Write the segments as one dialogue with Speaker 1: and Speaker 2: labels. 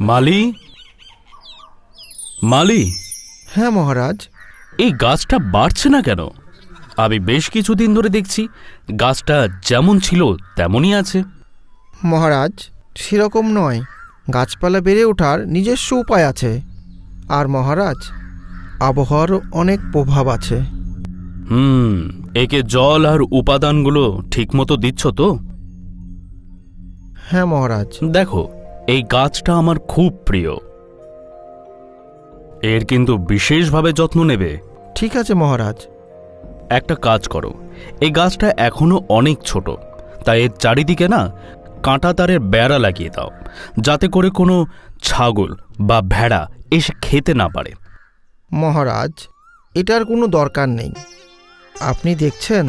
Speaker 1: মালি? মালি?
Speaker 2: হ্যাঁ মহারাজ।
Speaker 1: এই গাছটা বাড়ছে না কেন? আমি বেশ কিছুদিন ধরে দেখছি গাছটা যেমন ছিল তেমনই আছে।
Speaker 2: মহারাজ সেরকম নয়। গাছপালা বেড়ে ওঠার নিজস্ব উপায় আছে। আর মহারাজ আবহাওয়ারও অনেক প্রভাব আছে।
Speaker 1: হুম একে জল আর উপাদানগুলো ঠিকমতো দিচ্ছ তো?
Speaker 2: হ্যাঁ মহারাজ।
Speaker 1: দেখো এই গাছটা আমার খুব প্রিয়। এর কিন্তু বিশেষভাবে যত্ন নেবে।
Speaker 2: ঠিক আছে মহারাজ।
Speaker 1: একটা কাজ করো এই গাছটা এখনও অনেক ছোট তাই এর চারিদিকে না কাঁটা তারের বেড়া লাগিয়ে দাও যাতে করে কোনো ছাগল বা ভেড়া এসে খেতে না পারে।
Speaker 2: মহারাজ এটার কোনো দরকার নেই। আপনি দেখছেন?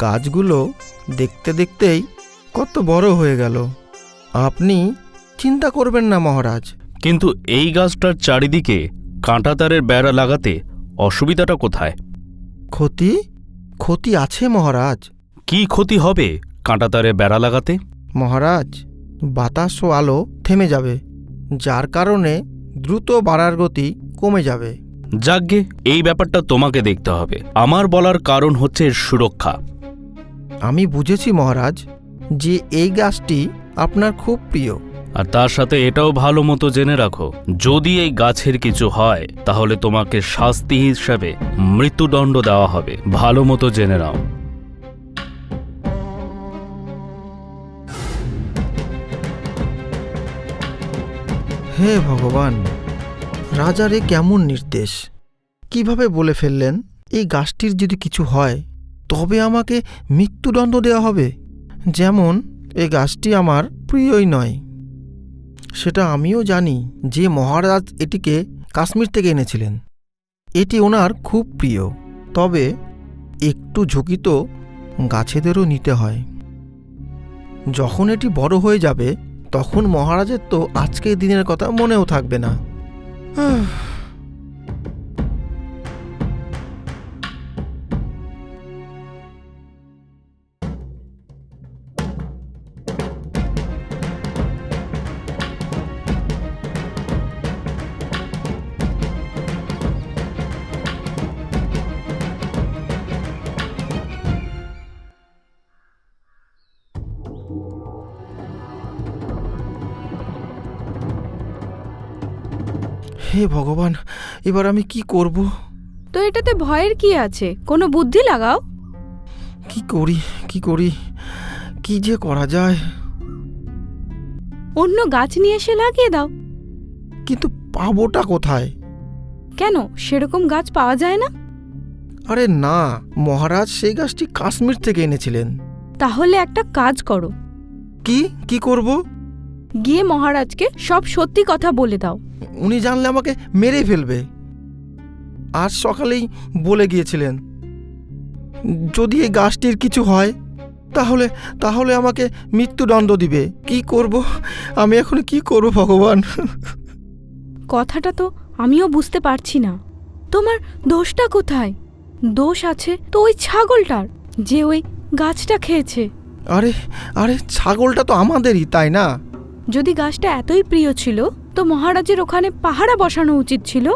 Speaker 2: গাছগুলো দেখতে দেখতেই কত বড় হয়ে গেল। আপনি চিন্তা করবেন না মহারাজ।
Speaker 1: কিন্তু এই গাছটার চারিদিকে কাঁটাতারের বেড়া লাগাতে অসুবিধাটা কোথায়?
Speaker 2: ক্ষতি? ক্ষতি আছে মহারাজ।
Speaker 1: কি ক্ষতি হবে কাঁটাতারে বেড়া লাগাতে?
Speaker 2: মহারাজ বাতাস ও আলো থেমে যাবে যার কারণে দ্রুত বাড়ার গতি কমে যাবে।
Speaker 1: যাগ্গে এই ব্যাপারটা তোমাকে দেখতে হবে। আমার বলার কারণ হচ্ছে এর সুরক্ষা।
Speaker 2: আমি বুঝেছি মহারাজ যে এই গাছটি আপনার খুব প্রিয়।
Speaker 1: আর তার সাথে এটাও ভালো মতো জেনে রাখো যদি এই গাছের কিছু হয় তাহলে তোমাকে শাস্তি হিসাবে মৃত্যুদণ্ড দেওয়া হবে। ভালো মতো জেনে নাও।
Speaker 2: হে ভগবান রাজার এ কেমন নির্দেশ? কীভাবে বলে ফেললেন, এই গাছটির যদি কিছু হয়, তবে আমাকে মৃত্যুদণ্ড দেওয়া হবে। যেমন এই গাছটি আমার প্রিয়ই নয়। সেটা আমিও জানি যে মহারাজ এটিকে কাশ্মীর থেকে এনেছিলেন। এটি ওনার খুব প্রিয়। তবে একটু ঝুঁকি তো গাছেদেরও নিতে হয়। যখন এটি বড় হয়ে যাবে, তখন মহারাজের তো আজকের দিনের কথা মনেও থাকবে না। আহ, হে ভগবান এবার আমি কি করব?
Speaker 3: তো এটাতে ভয়ের কি আছে? কোনো বুদ্ধি লাগাও।
Speaker 2: কি করি কি করি? কি যে করা যায়?
Speaker 3: অন্য গাছ নিয়ে এসে লাগিয়ে দাও।
Speaker 2: কিন্তু পাবোটা কোথায়?
Speaker 3: কেন? সেরকম গাছ পাওয়া যায় না।
Speaker 2: আরে না মহারাজ সেই গাছটি কাশ্মীর থেকে এনেছিলেন।
Speaker 3: তাহলে একটা কাজ করো।
Speaker 2: কি? কি করব?
Speaker 3: গিয়ে মহারাজকে সব সত্যি কথা বলে দাও।
Speaker 2: উনি জানলে আমাকে মেরে ফেলবে। আজ সকালেই বলে গিয়েছিলেন যদি এই গাছটির কিছু হয় তাহলে তাহলে আমাকে মৃত্যুদণ্ড দিবে। কি করব? আমি এখন কি করব ভগবান?
Speaker 3: কথাটা তো আমিও বুঝতে পারছি না। তোমার দোষটা কোথায়? দোষ আছে তো ওই ছাগলটার যে ওই গাছটা খেয়েছে।
Speaker 2: আরে আরে ছাগলটা তো আমাদেরই তাই না?
Speaker 3: যদি গাছটা এতই প্রিয় ছিল তো মহারাজের ওখানে পাহারা বসানো উচিত ছিল?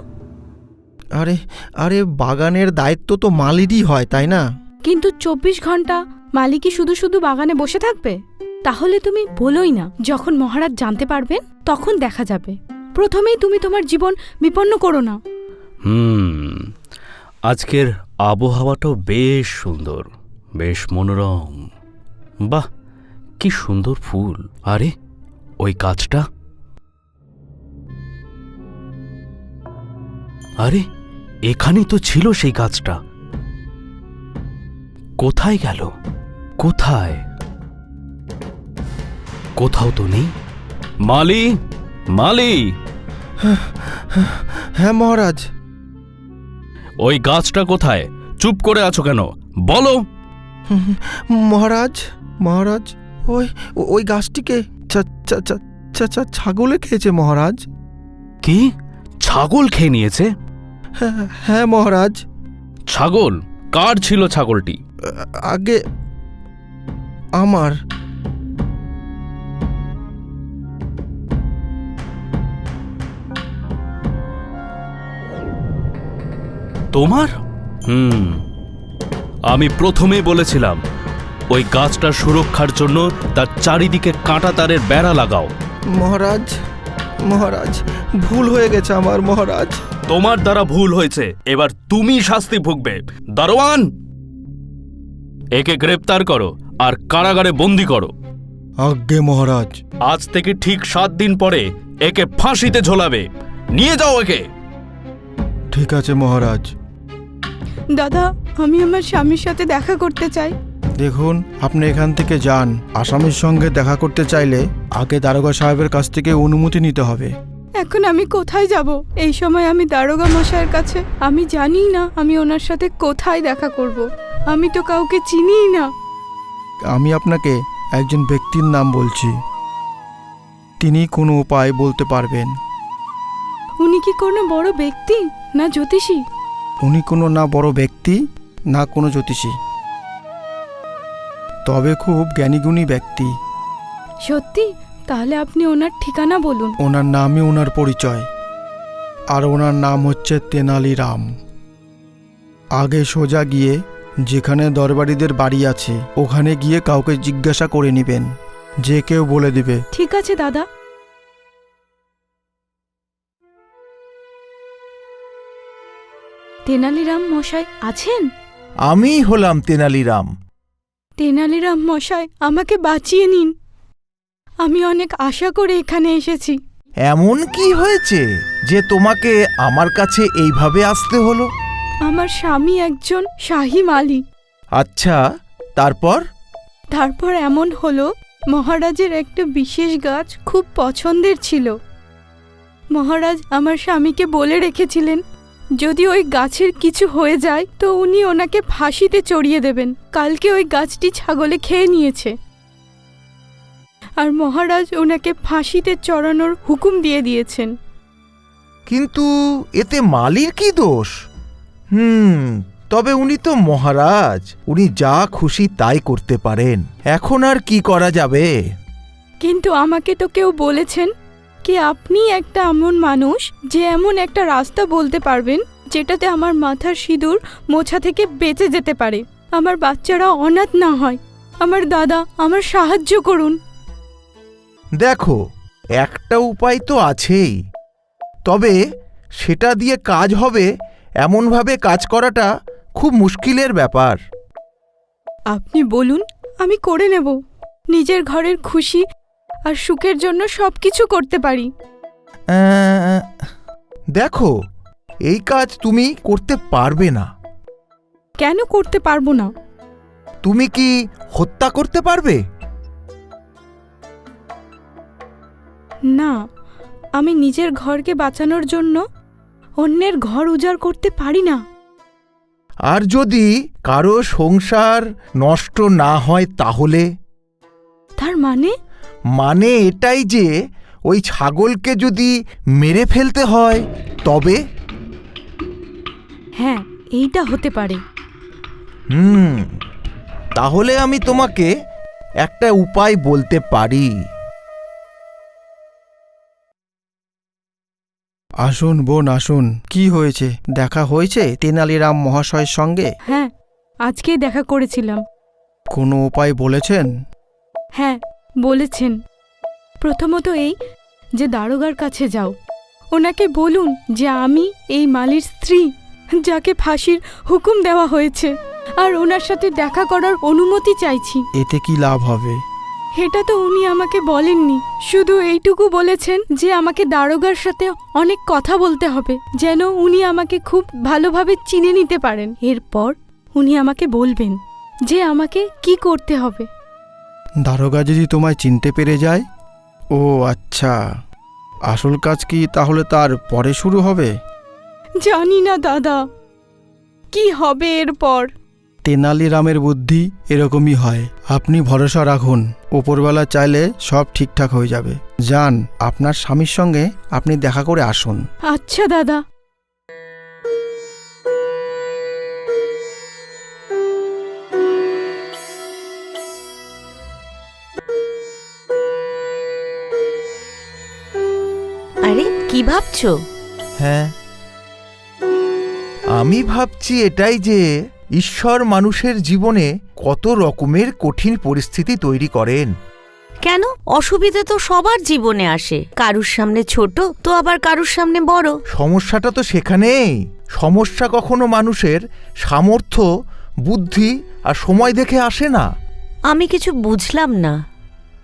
Speaker 2: আরে আরে বাগানের দায়িত্ব তো মালিরই হয় তাই না?
Speaker 3: কিন্তু চব্বিশ ঘণ্টা মালিকই শুধু শুধু বাগানে বসে থাকবে? তাহলে তুমি বলোই না যখন মহারাজ জানতে পারবেন তখন দেখা যাবে। প্রথমেই তুমি তোমার জীবন বিপন্ন করো না।
Speaker 1: হুম আজকের আবহাওয়াটাও বেশ সুন্দর বেশ মনোরম। বাহ কি সুন্দর ফুল। আরে ওই কাজটা? আরে এখানেই তো ছিল সেই গাছটা কোথায় গেল? কোথায়? কোথাও তো নেই। মালি মালি!
Speaker 2: হ্যাঁ মহারাজ।
Speaker 1: ওই গাছটা কোথায়? চুপ করে আছো কেন? বলো।
Speaker 2: মহারাজ মহারাজ ওই ওই গাছটিকে ছাগলে খেয়েছে মহারাজ।
Speaker 1: কি? ছাগল খেয়ে নিয়েছে?
Speaker 2: হ্যাঁ হ্যাঁ মহারাজ।
Speaker 1: ছাগল? কার ছিল ছাগলটি?
Speaker 2: আগে আমার।
Speaker 1: তোমার? হুম। আমি প্রথমেই বলেছিলাম ওই গাছটার সুরক্ষার জন্য তার চারিদিকে কাঁটা তারের বেড়া লাগাও।
Speaker 2: মহারাজ মহারাজ ভুল হয়ে গেছে আমার মহারাজ।
Speaker 1: তোমার দ্বারা ভুল হয়েছে এবার তুমি শাস্তি ভুগবে। দারোয়ান! একে গ্রেপ্তার করো আর কারাগারে বন্দি করো।
Speaker 2: আজ্ঞে মহারাজ।
Speaker 1: আজ থেকে ঠিক সাত দিন পরে একে ফাঁসিতে ঝোলাবে। নিয়ে যাও একে।
Speaker 2: ঠিক আছে মহারাজ।
Speaker 3: দাদা আমি আমার স্বামীর সাথে দেখা করতে চাই।
Speaker 2: দেখুন আপনি এখান থেকে যান। আসামির সঙ্গে দেখা করতে চাইলে আগে দারোগা সাহেবের কাছ থেকে অনুমতি নিতে হবে।
Speaker 3: এখন আমি কোথায় যাব? এই সময় আমি দারোগা মশাইয়ের কাছে আমি জানি না আমি ওনার সাথে কোথায় দেখা করব। আমি তো কাউকে চিনিই না।
Speaker 2: আমি আপনাকে একজন ব্যক্তির নাম বলছি। তিনি কোনো উপায় বলতে পারবেন।
Speaker 3: উনি কি কোনো বড় ব্যক্তি না জ্যোতিষী?
Speaker 2: উনি কোনো না বড় ব্যক্তি না কোনো জ্যোতিষী। তবে খুব জ্ঞানীগুণী ব্যক্তি।
Speaker 3: সত্যি? তাহলে আপনি ওনার ঠিকানা বলুন।
Speaker 2: ওনার নামই ওনার পরিচয়। আর ওনার নাম হচ্ছে তেনালি রাম। আগে সোজা গিয়ে যেখানে দরবারিদের বাড়ি আছে ওখানে গিয়ে কাউকে জিজ্ঞাসা করে নেবেন। যে কেউ বলে দিবে।
Speaker 3: ঠিক আছে দাদা। তেনালিরাম মশাই আছেন?
Speaker 4: আমি হলাম তেনালিরাম
Speaker 3: তেনালিরাম মশাই আমাকে বাঁচিয়ে নিন। আমি অনেক আশা করে এখানে এসেছি।
Speaker 4: এমন কি হয়েছে যে তোমাকে আমার কাছে এইভাবে আসতে হলো?
Speaker 3: আমার স্বামী একজন শাহী মালি
Speaker 4: আচ্ছা তারপর?
Speaker 3: তারপর এমন হলো মহারাজের একটা বিশেষ গাছ খুব পছন্দের ছিল। মহারাজ আমার স্বামীকে বলে রেখেছিলেন যদি ওই গাছের কিছু হয়ে যায় তো উনি ওনাকে ফাঁসিতে চড়িয়ে দেবেন। কালকে ওই গাছটি ছাগলে খেয়ে নিয়েছে। আর মহারাজ ওনাকে ফাঁসিতে চড়ানোর হুকুম দিয়ে দিয়েছেন।
Speaker 4: কিন্তু এতে মালির কি দোষ? হুম তবে উনি তো মহারাজ। উনি যা খুশি তাই করতে পারেন। এখন আর কি করা যাবে?
Speaker 3: কিন্তু আমাকে তো কেউ বলেছেন কি আপনি একটা এমন মানুষ যে এমন একটা রাস্তা বলতে পারবেন যেটাতে আমার মাথার সিঁদুর মোছা থেকে বেঁচে যেতে পারে? আমার বাচ্চারা অনাথ না হয়। আমার দাদা আমার সাহায্য করুন।
Speaker 4: দেখো একটা উপায় তো আছেই। তবে সেটা দিয়ে কাজ হবে এমনভাবে কাজ করাটা খুব মুশকিলের ব্যাপার।
Speaker 3: আপনি বলুন আমি করে নেব। নিজের ঘরের খুশি আর সুখের জন্য সব কিছু করতে পারি।
Speaker 4: আহ, দেখো এই কাজ তুমি করতে পারবে না।
Speaker 3: কেন করতে পারব না?
Speaker 4: তুমি কি হত্যা করতে পারবে?
Speaker 3: না আমি নিজের ঘরকে বাঁচানোর জন্য অন্যের ঘর উজাড় করতে পারি না।
Speaker 4: আর যদি কারও সংসার নষ্ট না হয় তাহলে?
Speaker 3: তার মানে?
Speaker 4: মানে এটাই যে ওই ছাগলকে যদি মেরে ফেলতে হয় তবে?
Speaker 3: হ্যাঁ এইটা হতে পারে।
Speaker 4: হুম তাহলে আমি তোমাকে একটা উপায় বলতে পারি।
Speaker 2: আসুন বোন আসুন। কি হয়েছে? দেখা হয়েছে তেনালিরাম মহাশয়ের সঙ্গে?
Speaker 3: হ্যাঁ আজকেই দেখা করেছিলাম।
Speaker 2: কোনো উপায় বলেছেন?
Speaker 3: হ্যাঁ বলেছেন। প্রথমত এই যে দারোগার কাছে যাও। ওনাকে বলুন যে আমি এই মালির স্ত্রী যাকে ফাঁসির হুকুম দেওয়া হয়েছে আর ওনার সাথে দেখা করার অনুমতি চাইছি।
Speaker 2: এতে কি লাভ হবে?
Speaker 3: এটা তো উনি আমাকে বলেননি। শুধু এইটুকু বলেছেন যে আমাকে দারোগার সাথে অনেক কথা বলতে হবে যেন উনি আমাকে খুব ভালোভাবে চিনে নিতে পারেন। এরপর উনি আমাকে বলবেন যে আমাকে কি করতে হবে।
Speaker 2: দারোগা যদি তোমায় চিনতে পেরে যায়? ও আচ্ছা। আসল কাজ কি তাহলে তার পরে শুরু হবে?
Speaker 3: জানি না দাদা। কি হবে এরপর?
Speaker 2: তেনালিরামের বুদ্ধি এরকমই হয়। আপনি ভরসা রাখুন ওপরবেলা চাইলে সব ঠিকঠাক হয়ে যাবে। যান আপনার স্বামীর সঙ্গে আপনি দেখা করে আসুন।
Speaker 3: আচ্ছা দাদা।
Speaker 5: ভাবছ?
Speaker 4: হ্যাঁ। আমি ভাবছি এটাই যে ঈশ্বর মানুষের জীবনে কত রকমের কঠিন পরিস্থিতি তৈরি করেন।
Speaker 5: কেন? অসুবিধা তো সবার জীবনে আসে। কারুর সামনে ছোট তো আবার কারুর সামনে বড়।
Speaker 4: সমস্যাটা তো সেখানেই। সমস্যা কখনো মানুষের সামর্থ্য বুদ্ধি আর সময় দেখে আসে না।
Speaker 5: আমি কিছু বুঝলাম না।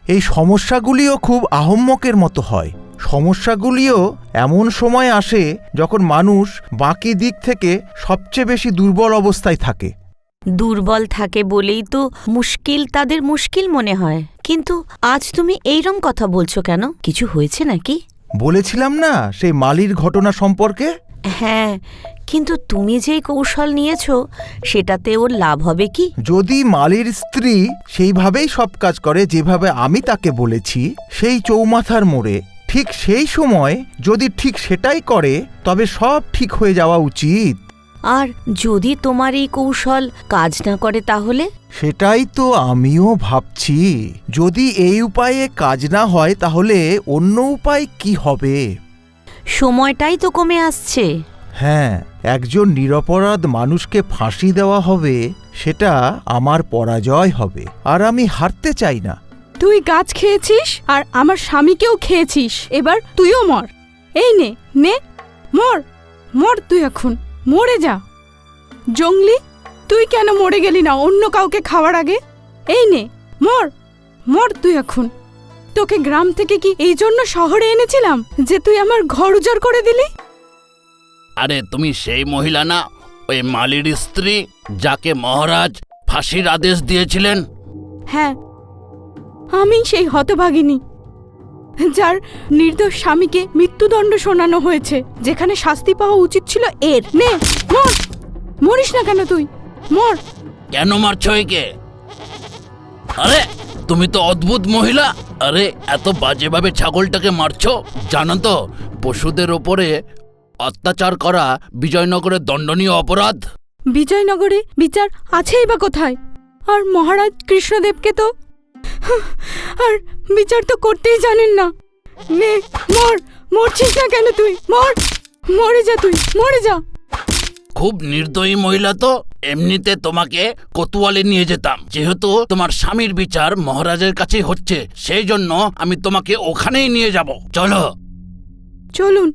Speaker 4: এই সমস্যাগুলিও খুব আহম্মকের মতো হয়। সমস্যাগুলিও এমন সময় আসে যখন মানুষ বাকি দিক থেকে সবচেয়ে বেশি দুর্বল অবস্থায় থাকে।
Speaker 5: দুর্বল থাকে বলেই তো মুশকিল তাদের মুশকিল মনে হয়। কিন্তু আজ তুমি এইরম কথা বলছো কেন? কিছু হয়েছে নাকি?
Speaker 4: বলেছিলাম না সেই মালির ঘটনা সম্পর্কে?
Speaker 5: হ্যাঁ কিন্তু তুমি যেই কৌশল নিয়েছো সেটাতে ওর লাভ হবে কি?
Speaker 4: যদি মালির স্ত্রী সেইভাবেই সব কাজ করে যেভাবে আমি তাকে বলেছি সেই চৌমাথার মোড়ে ঠিক সেই সময় যদি ঠিক সেটাই করে তবে সব ঠিক হয়ে যাওয়া উচিত।
Speaker 5: আর যদি তোমার এই কৌশল কাজ না করে তাহলে?
Speaker 4: সেটাই তো আমিও ভাবছি। যদি এই উপায়ে কাজ না হয় তাহলে অন্য উপায় কি হবে?
Speaker 5: সময়টাই তো কমে আসছে।
Speaker 4: হ্যাঁ একজন নিরপরাধ মানুষকে ফাঁসি দেওয়া হবে সেটা আমার পরাজয় হবে আর আমি হারতে চাই না।
Speaker 3: তুই গাছ খেয়েছিস আর আমার স্বামীকেও খেয়েছিস। এবার তুইও মর। এই নে নে। মর মর তুই এখন। মরে যা। জঙ্গলি তুই কেন মরে গেলি না অন্য কাউকে খাওয়ার আগে? এই নে মর মর তুই এখন। তোকে গ্রাম থেকে কি এই জন্য শহরে এনেছিলাম যে তুই আমার ঘর উজাড় করে দিলি?
Speaker 6: আরে তুমি সেই মহিলা না ওই মালির স্ত্রী যাকে মহারাজ ফাঁসির আদেশ দিয়েছিলেন?
Speaker 3: হ্যাঁ আমি সেই হতভাগিনী যার নির্দোষ স্বামীকে মৃত্যুদণ্ড শোনানো হয়েছে যেখানে শাস্তি পাওয়া উচিত ছিল এর। নে মর! মরিস না কেন তুই? মর!
Speaker 6: কেন মারছ একে? আরে তুমি তো অদ্ভুত মহিলা। আরে এত বাজেভাবে ছাগলটাকে মারছ? জানো তো পশুদের ওপরে অত্যাচার করা বিজয়নগরের দণ্ডনীয় অপরাধ।
Speaker 3: বিজয়নগরে বিচার আছেই বা কোথায়? আর মহারাজ কৃষ্ণদেবকে তো আর বিচার তো করতেই জানেন না। নে মর মরছিস না কেন তুই? মর মরে যা তুই মরে যা।
Speaker 6: খুব নির্দয়ী মহিলা তো এমনিতে তোমাকে কোতোয়ালে নিয়ে যেতাম। যেহেতু তোমার স্বামীর বিচার মহারাজের কাছেই হচ্ছে সেই জন্য আমি তোমাকে ওখানেই নিয়ে যাব। চলো।
Speaker 3: চলুন।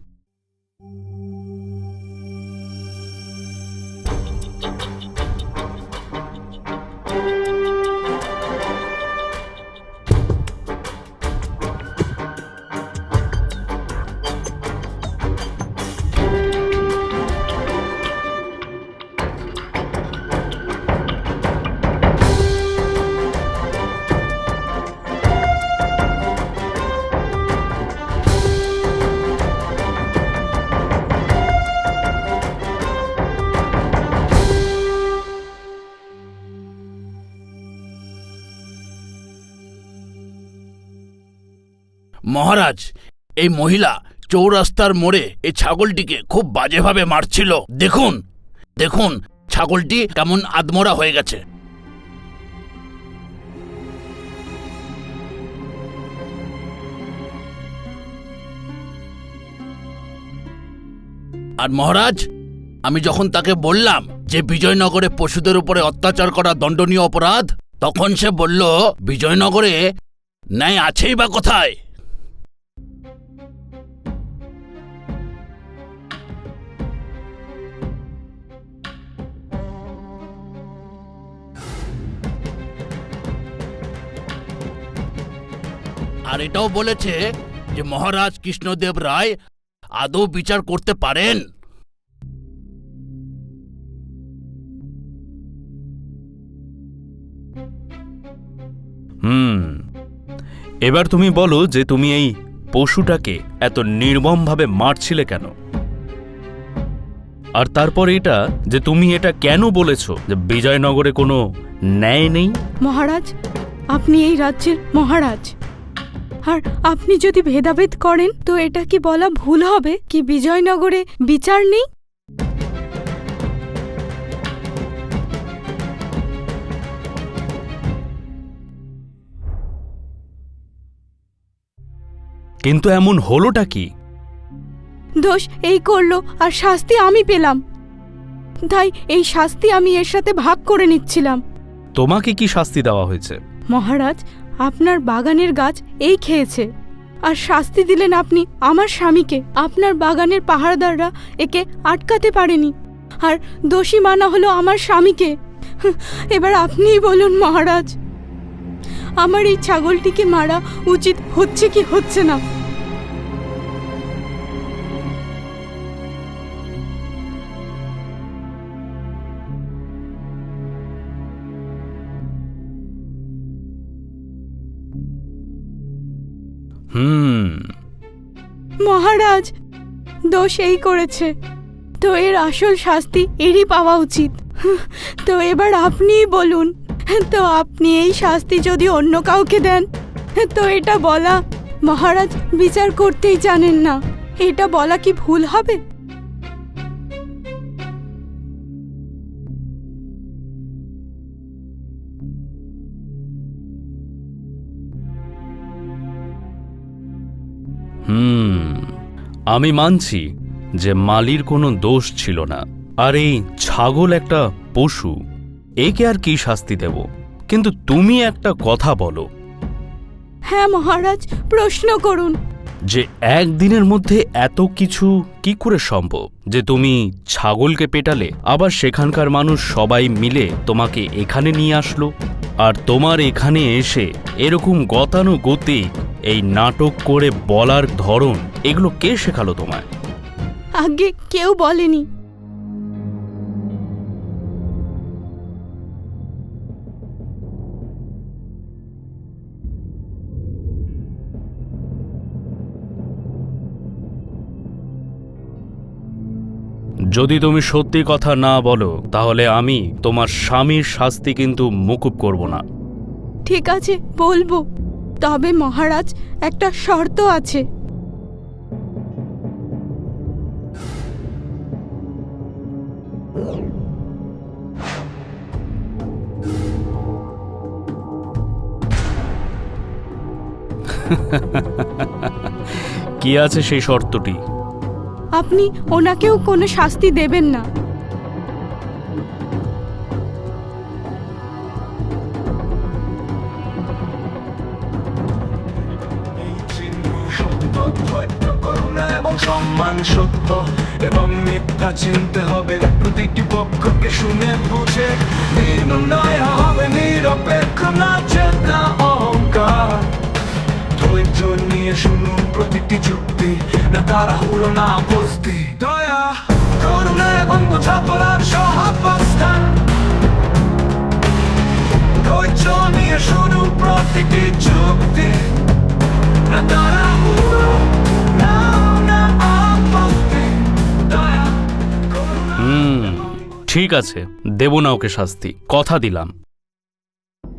Speaker 6: মহারাজ, এই মহিলা চৌরাস্তার মোড়ে এই ছাগলটিকে খুব বাজেভাবে মারছিল। দেখুন দেখুন, ছাগলটি কেমন আদমরা হয়ে গেছে। আর মহারাজ, আমি যখন তাকে বললাম যে বিজয়নগরে পশুদের উপরে অত্যাচার করা দণ্ডনীয় অপরাধ, তখন সে বলল, বিজয়নগরে ন্যায় আছেই বা কোথায়? আর এটাও বলেছে যে মহারাজ কৃষ্ণদেব রায় আদৌ বিচার করতে পারেন। হুম এবার তুমি বলো যে তুমি এই পশুটাকে এত নির্মমভাবে মারছিলে কেন? আর তারপর এটা যে তুমি এটা কেন বলেছ যে বিজয়নগরে কোনো ন্যায় নেই?
Speaker 3: মহারাজ আপনি এই রাজ্যের মহারাজ। আর আপনি যদি ভেদাভেদ করেন তো এটা কি বলা ভুল হবে? কি বিজয়নগরে বিচার নেই?
Speaker 6: কিন্তু এমন হলোটা কি?
Speaker 3: দোষ এই করল আর শাস্তি আমি পেলাম। তাই এই শাস্তি আমি এর সাথে ভাগ করে নিচ্ছিলাম।
Speaker 1: তোমাকে কি শাস্তি দেওয়া হয়েছে?
Speaker 3: মহারাজ আপনার বাগানের গাছ এই খেয়েছে। আর শাস্তি দিলেন আপনি আমার স্বামীকে। আপনার বাগানের পাহাড়দাররা একে আটকাতে পারেনি। আর দোষী মানা হলো আমার স্বামীকে। এবার আপনিই বলুন, মহারাজ। আমার এই ছাগলটিকে মারা উচিত হচ্ছে কি হচ্ছে না? মহারাজ, দোষ এই করেছে। তো এর আসল শাস্তি এরই পাওয়া উচিত। তো এবার আপনিই বলুন, তো আপনি এই শাস্তি যদি অন্য কাউকে দেন, তো এটা বলা, মহারাজ বিচার করতেই জানেন না। এটা বলা কি ভুল হবে?
Speaker 1: হুম আমি মানছি যে মালির কোনো দোষ ছিল না। আর এই ছাগল একটা পশু একে আর কি শাস্তি দেব? কিন্তু তুমি একটা কথা বলো।
Speaker 3: হ্যাঁ মহারাজ প্রশ্ন করুন।
Speaker 1: যে একদিনের মধ্যে এত কিছু কি করে সম্ভব? যে তুমি ছাগলকে পেটালে আবার সেখানকার মানুষ সবাই মিলে তোমাকে এখানে নিয়ে আসলো? আর তোমার এখানে এসে এরকম গতানুগতিক এই নাটক করে বলার ধরন এগুলো কে শেখালো তোমায়?
Speaker 3: আগে কেউ বলেনি।
Speaker 1: যদি তুমি সত্যি কথা না বলো তাহলে আমি তোমার স্বামীর শাস্তি কিন্তু মুকুব করব না।
Speaker 3: ঠিক আছে বলব। তবে মহারাজ একটা শর্ত আছে।
Speaker 1: কি আছে সেই শর্তটি?
Speaker 3: আপনি ওনাকেও কোনো শাস্তি দেবেন না।
Speaker 7: সম্মান সত্য এবং মিথ্যা চিনতে হবে। প্রতিটি পক্ষকে শুনে বুঝে নির্ণয় হবে, নিরপেক্ষ না চেতা অহংকার। ধৈর্য নিয়ে শুনুন প্রতিটি যুক্তি, না তারা হুড়ো না বস্তি। দয়া, করুণা এবং বোঝাপড়ার সহাবস্থান। ধৈর্য নিয়ে শুনুন প্রতিটি যুক্তি, না তারা
Speaker 1: ঠিক আছে দেব না ওকে শাস্তি কথা দিলাম।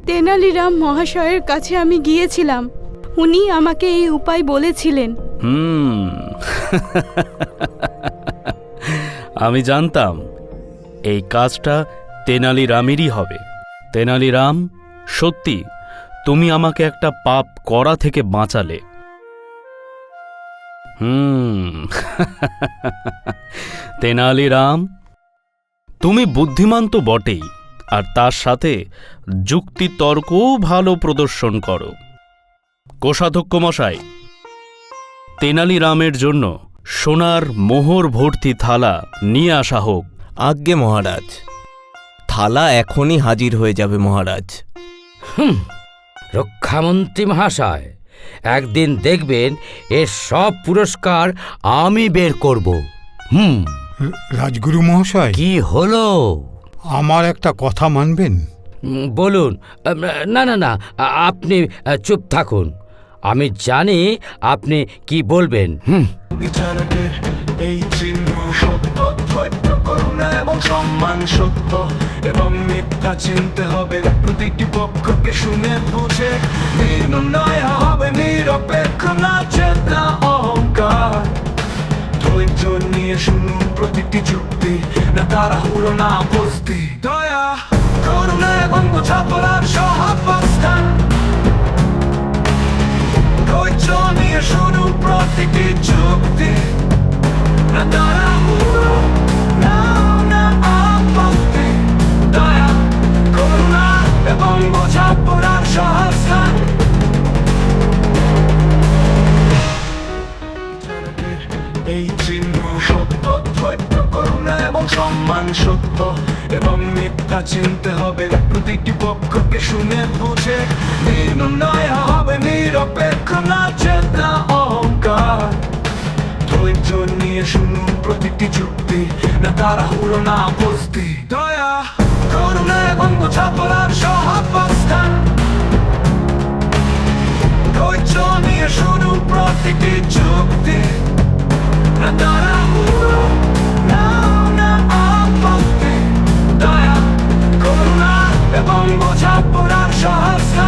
Speaker 3: তেনালিরাম মহাশয়ের কাছে আমি গিয়েছিলাম উনি আমাকে এই উপায় বলেছিলেন।
Speaker 1: হুম। আমি জানতাম এই কাজটা তেনালি রামেরই হবে। তেনালি রাম সত্যি তুমি আমাকে একটা পাপ করা থেকে বাঁচালে। হুম। তেনালি রাম তুমি বুদ্ধিমান তো বটেই আর তার সাথে যুক্তি তর্কও ভালো প্রদর্শন করো। কোষাধ্যক্ষ মশাই তেনালি রামের জন্য সোনার মোহর ভর্তি থালা নিয়ে আসা হোক।
Speaker 8: আজ্ঞে মহারাজ থালা এখনই হাজির হয়ে যাবে মহারাজ।
Speaker 9: হুম রক্ষামন্ত্রী মহাশয় একদিন দেখবেন এর সব পুরস্কার আমি বের করব। হুম।
Speaker 10: রাজগুরু মহাশয়?
Speaker 9: কি হলো?
Speaker 10: আমার একটা কথা মানবেন?
Speaker 9: বলুন। না না না আপনি চুপ থাকুন। আমি জানি আপনি কি বলবেন। হুম।
Speaker 7: এই চিহ্ন সত্য ধৈর্য করুণা এবং সম্মান সত্য এবং মিথ্যা চিনতে হবে। প্রতিটি পক্ষকে শুনে বুঝে নির্ণয় হবে নিরপেক্ষ না চেতা অহংকার। একজন নিয়ে শুনুন প্রতিটি যুক্তি। না তারা হলো না বস্তি দয়া, করুণা এবং বোঝাপড়ার সহাবস্থান ধৈর্য নিয়ে শুনুন প্রতিটি যুক্তি। না তারা হলো না না আপত্তি দয়া, করুণা এবং বোঝাপড়ার সহাবস্থান সম্মান সত্য এবং মিথ্যা চিনতে হবে। প্রতিটি পক্ষকে শুনে বুঝে। নির্ণয় হবে, নিরপেক্ষ না চেতা অহংকার। ধৈর্য নিয়ে শুনুন প্রতিটি যুক্তি, না তাড়াহুড়ো না বস্তি। দয়া, করুণা এবং বোঝাপড়ার সহাবস্থান। ধৈর্য নিয়ে শুনুন প্রতিটি যুক্তি, না তাড়াহুড়ো না এবং বোঝাপড়ার সহাবস্থান ধৈর্য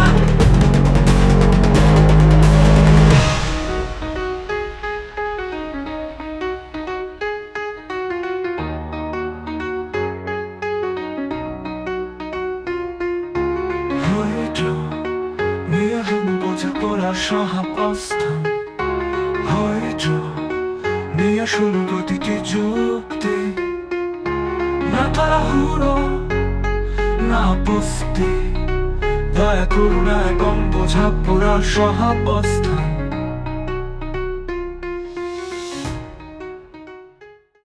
Speaker 7: বস্তি দয়া